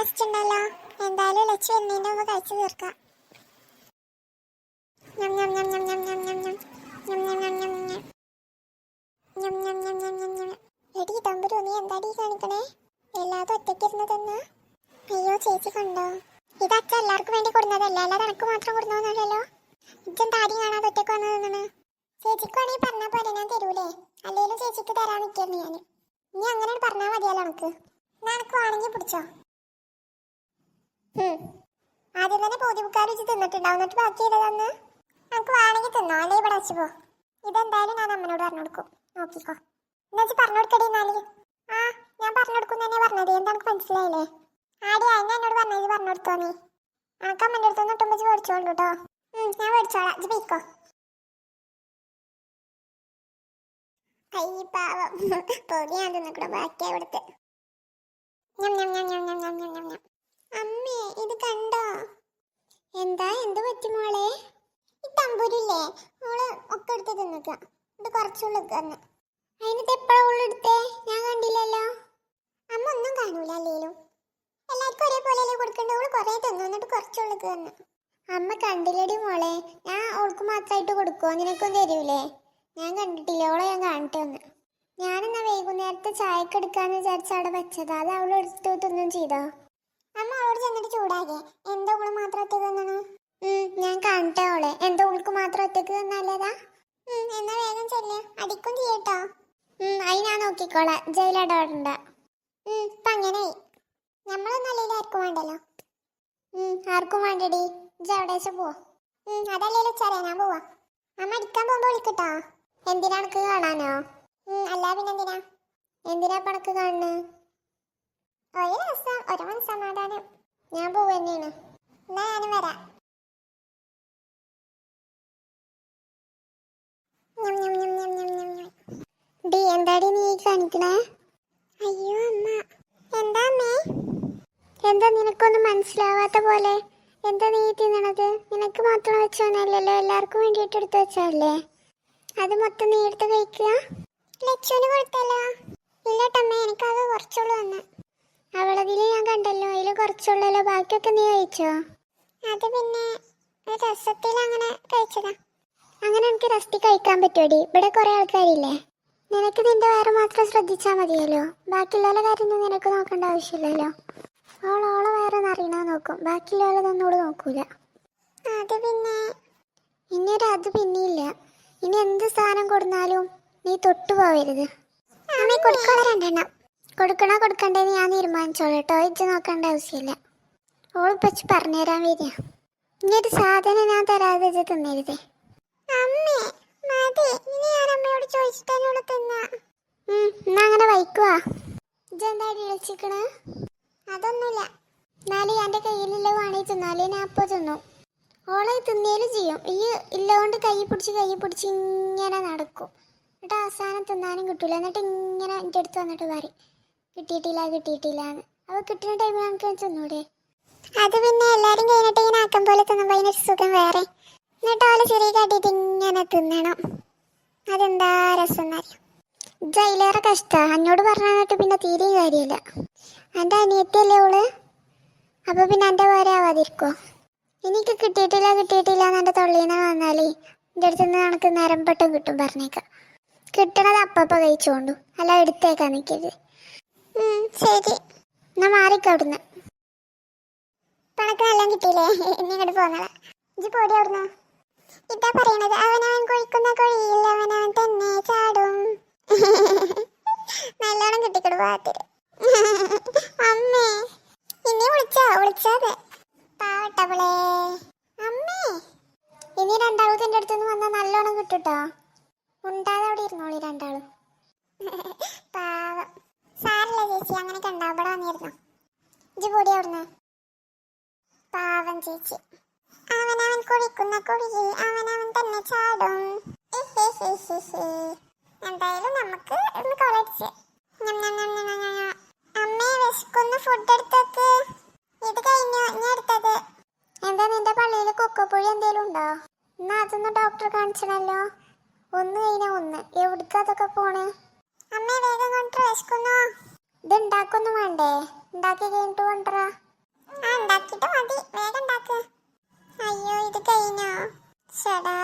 Taste ഉണ്ടല്ലോ എന്തായാലും ലച്ചു എന്നതിന്റെ മുമ്പ് കഴിച്ചു തീർക്കാം എടി തമ്പുരു നീ എന്താടി കാണിക്കണേ എല്ലാതും ഒറ്റയ്ക്കിരുന്ന് തന്നാ അയ്യോ ചേച്ചി കണ്ടോ ഇത് എല്ലാവർക്കും വേണ്ടി കൊടുന്നതല്ല അല്ലാതെ എനക്ക് മാത്രം കൊടുക്കുന്നല്ലോ ഇജ്ജൻ താരി കാണാതെ ഒറ്റയ്ക്ക് വന്നു നിന്നാണ് ചേച്ചിക്കാണെങ്കിൽ പറഞ്ഞ പോലെ ഞാൻ തരൂലേ അല്ലെങ്കിലും ചേച്ചിക്ക് തരാൻ നിൽക്കുന്നു ഞാൻ നീ അങ്ങനെ പറഞ്ഞാൽ മതിയല്ലോ എനക്ക് നിനക്ക് വേണമെങ്കിൽ പിടിച്ചോ ആദ്യം തന്നെ പോതിമുക്കാർ വെച്ച് തിന്നിട്ടുണ്ടാവും. എന്നിട്ട് ബാക്കി തന്ന് നമുക്ക് വേണമെങ്കിൽ തിന്നോ. അല്ലേ? ഇവിടെ വെച്ച് പോ. ഇതെന്തായാലും ഞാൻ അമ്മനോട് പറഞ്ഞു കൊടുക്കും. നോക്കിക്കോ. എന്നാ പറഞ്ഞു കൊടുക്കടി എന്നാൽ? ആ ഞാൻ പറഞ്ഞു കൊടുക്കും തന്നെ പറഞ്ഞത്. എന്താണെന്ന് മനസ്സിലായില്ലേ? ആടി അതിനെ എന്നോട് പറഞ്ഞത്. പറഞ്ഞു കൊടുത്തോ നീ അനക്ക് അമ്മന്റെ അടുത്ത് നിന്ന് ഒട്ടുമ്പോൾ മേടിച്ചോളൂ കേട്ടോ ഞാൻ മേടിച്ചോളാം. ഇത് പോയിക്കോ. ഐ പാവം. പൊടി ഞാൻ ബാക്കിയാ ഇവിടുത്തെ. ഞം ഞം ഞം ഞം ഞം ഞം ഞം ഞം. അമ്മേ ഇത് കണ്ടോ? എന്താ എന്ത് പറ്റി മോളെ? ഈ തമ്പൂരില്ലേ മോൾ ഒക്കെ എടുത്ത് തിന്നിക്കാം ഇത് കുറച്ചുള്ളു തന്നെ അതിനകത്ത് എപ്പോഴാ ഉള്ളു എടുത്തേ? ഞാൻ കണ്ടില്ലല്ലോ. അമ്മ ഒന്നും കാണൂല അല്ലേലും. എല്ലാവർക്കും ഒരേപോലെ അല്ലേ കൊടുക്കണ്ടേ? ഓൾ കുറേ തിന്നു എന്നിട്ട് കുറച്ചുള്ളു തന്നെ അമ്മ കണ്ടില്ലടി മോളെ. ഞാൻ ഓൾക്ക് മാത്രമായിട്ട് കൊടുക്കുമോ നിനക്കും തരൂലേ? ഞാൻ കണ്ടിട്ടില്ല ഓളെ ഞാൻ കാണട്ടെ ഒന്ന് ഞാനെന്നാ വൈകുന്നേരത്തെ ചായക്ക് എടുക്കാന്ന് വിചാരിച്ച അവിടെ വെച്ചതാ. അത് അവൾ എടുത്തു തിന്നും ചെയ്തോ? ചെന്നിട്ട് ചൂടാകെ. എന്തോ ഓൾ മാത്രം ഒറ്റയ്ക്ക് വന്നാണ്? ഞാൻ കാണട്ടെ ഓളെ എന്തോ ഓൾക്ക് മാത്രം ഒറ്റയ്ക്ക് തന്നല്ലതാ എന്നാ വേഗം ചെല്ല്. അടിക്കും ചെയ്യട്ടോ. അയി ഞാൻ നോക്കിക്കോളാം. ജയിലടണ്ട ഇപ്പൊ അങ്ങനെ നമ്മളൊന്നും ആർക്കും വേണ്ടല്ലോ. ആർക്കും വേണ്ടടി. ഇജ്ജ് എവിടെ വെച്ചാ പോവാ. വെച്ചാലേ ഞാൻ പോവാ. അമ്മ അടിക്കാൻ പോകുമ്പോ വിളിക്കട്ടോ. എന്തിനാ എനക്ക് കാണാനോ? അല്ല പിന്നെ എന്തിനാ? എന്തിനാ പണക്ക് കാണുന്നത് ഒരു ദിവസം ഒരു മനസ്സമാധാനം. ഞാൻ പോവുക തന്നെയാണ് എന്നാ ഞാനും വരാം. ഡി എന്താടി നീ കാണിക്കണേ? അയ്യോ അമ്മ. എന്താ അമ്മേ? എന്താ നിനക്കൊന്നും മനസ്സിലാവാത്ത പോലെ? എന്താ നീ തിന്നണത്? നിനക്ക് മാത്രം വെച്ചോന്നല്ലല്ലോ? എല്ലാവർക്കും വേണ്ടിയിട്ട് എടുത്ത് വെച്ചല്ലേ അത് മൊത്തം നീ എടുത്ത് കഴിക്കുക? ലച്ചുവിന് കൊടുത്തല്ലോ. ഇല്ല ടമ്മേ എനിക്കത് കുറച്ചുള്ളൂ തന്നെ അവളതിൽ ഞാൻ കണ്ടല്ലോ. അതിൽ കുറച്ചുള്ളല്ലോ. ബാക്കിയൊക്കെ നീ കഴിച്ചോ? അത് പിന്നെ രസത്തിൽ അങ്ങനെ കഴിച്ചതാ. അങ്ങനെ എനിക്ക് റസ്റ്റി കഴിക്കാൻ പറ്റുമടി ഇവിടെ കുറെ ആൾക്കാരില്ലേ? നിനക്ക് നിന്റെ വയറ് മാത്രം ശ്രദ്ധിച്ചാൽ മതിയല്ലോ. ബാക്കിയുള്ള കാര്യമൊന്നും നിനക്ക് നോക്കേണ്ട ആവശ്യമില്ലല്ലോ. ഓൾ വേറെ നിറയണ നോക്കും. ബാക്കിയുള്ളതൊന്നും ഓൾ നോക്കൂല. അത് പിന്നെ ഇനി ഒരു അത് പിന്നെയില്ല. ഇനി എന്ത് സാധനം കൊടുന്നാലും നീ തൊട്ടു പോവരുത് അമ്മ കൊടുക്കാൻ രണ്ടെണ്ണം കൊടുക്കണോ കൊടുക്കണ്ടേന്ന് ഞാൻ തീരുമാനിച്ചോളൂ കേട്ടോ. ഇജ്ജ് നോക്കേണ്ട ആവശ്യമില്ല. ഓളിപ്പച്ച് പറഞ്ഞുതരാൻ വരിക. ഇനി ഒരു സാധനം ഞാൻ തരാതെ ഇജ്ജ് തിന്നരുതേ. അമ്മേ മതി. ഇനി ഞാൻ അമ്മയോട് ചോദിച്ചിട്ട് തിന്നാ എന്നാ അങ്ങനെ വൈക്കുവാ ഇജെന്താടി വിളിച്ചിക്കണ്? അതൊന്നുമില്ല. എന്നാലും എന്റെ കയ്യിലുള്ള വേണേ തിന്നാലേ ഞാൻ അപ്പോൾ തിന്നു. ഓളെ തിന്നേലും ചെയ്യും. ഈ ഇല്ലോണ്ട് കൈ പിടിച്ച് കൈ പിടിച്ച് ഇങ്ങനെ നടക്കും. എന്നിട്ട് അവസാനം തിന്നാനും കിട്ടൂല. എന്നിട്ട് ഇങ്ങനെ എന്റെ അടുത്ത് വന്നിട്ട് പറയും. കിട്ടിയിട്ടില്ല കിട്ടിയിട്ടില്ല അവ അപ്പോൾ കിട്ടുന്ന ടൈമിൽ നമുക്ക് ചെന്നൂടെ? അത് പിന്നെ എല്ലാരും കഴിഞ്ഞിട്ട് ഇങ്ങനെ ആക്കം പോലെ തിന്നുമ്പോൾ അതിനൊരു സുഖം വേറെ. എന്നിട്ട് അവളെ ചെറിയ കാട്ടിയിട്ട് ഇങ്ങനെ തിന്നണം. അതെന്താ രസം എന്നറിയാം ജയിലേറെ കഷ്ട. എന്നോട് പറഞ്ഞിട്ട് പിന്നെ തീരെ കാര്യമില്ല. എന്റെ അനിയത്തിയല്ലേ ഓൾ? അപ്പൊ പിന്നെ എന്റെ പേരെ ആവാതിരിക്കോ? എനിക്ക് കിട്ടിയിട്ടില്ല കിട്ടിയിട്ടില്ല എന്ന് എന്റെ വന്നാലേ എന്റെ അടുത്ത് നിന്ന് കണക്ക് നരമ്പട്ടം കിട്ടും പറഞ്ഞേക്കാം. കിട്ടണത് അപ്പപ്പ കഴിച്ചോണ്ടു. അല്ല എടുത്തേക്കാൻ നിൽക്കരുത് ശരി. ഞാൻ മാറിക്കോ അവിടുന്ന്. പണക്ക് എല്ലാം കിട്ടിയില്ലേ? ഇനി ഇങ്ങോട്ട് പോന്നതാ ഇജ്ജ് പോടി അവിടുന്ന്. ഇതാ പറയണത് അവനവൻ കൊഴിക്കുന്ന കുഴിയിൽ അവനവൻ തന്നെ ചാടും. നല്ലോണം കിട്ടിക്കൊടു ഭാഗത്തിൽ അമ്മേ ഇനി വിളിച്ചാ? വിളിച്ചാതെ പാവട്ടവളേ അമ്മേ ഇനി രണ്ടാമത്തെ അടുത്തുനിന്ന് വന്നാൽ നല്ലോണം കിട്ടുട്ടോ. ഉണ്ടാതെ അവിടെ ഇരുന്നോളി രണ്ടാളും. പാവം. സാരല്ല ചേച്ചി അങ്ങനെയൊക്കെ ഉണ്ടാവും ഇവിടെ വന്നിരുന്നു? ഇജ്ജ് കൂടി അവിടുന്ന്. പാവം ചേച്ചി. അവനവൻ കുളിക്കുന്ന കുളിയിൽ അവനവൻ തന്നെ ചാടും. എന്തായാലും നമുക്ക് ഒന്ന് കൊളടിച്ച് അമ്മേ വിശക്കുന്ന ഫുഡ് എടുത്തൊക്കെ ഇത് കഴിഞ്ഞു? ഞാൻ എടുത്തത് എന്താ നിന്റെ പള്ളിയിൽ കൊക്കപ്പുഴ എന്തേലും ഉണ്ടോ? എന്നാ അതൊന്ന് ഡോക്ടറെ കാണിച്ചണല്ലോ. ഒന്ന് കഴിഞ്ഞ ഒന്ന്. എവിടേക്ക് അതൊക്കെ പോണ്? അമ്മേ വേഗം കൊണ്ടുവരാ വിശക്കുന്നു. ഇത് ഉണ്ടാക്കൊന്നും വേണ്ടേ? ഉണ്ടാക്കി കഴിഞ്ഞിട്ട് കൊണ്ടുവരാ. ആ ഉണ്ടാക്കിയിട്ട് മതി. വേഗം ഉണ്ടാക്ക്. അയ്യോ ഇത് കഴിഞ്ഞോ? ശടാ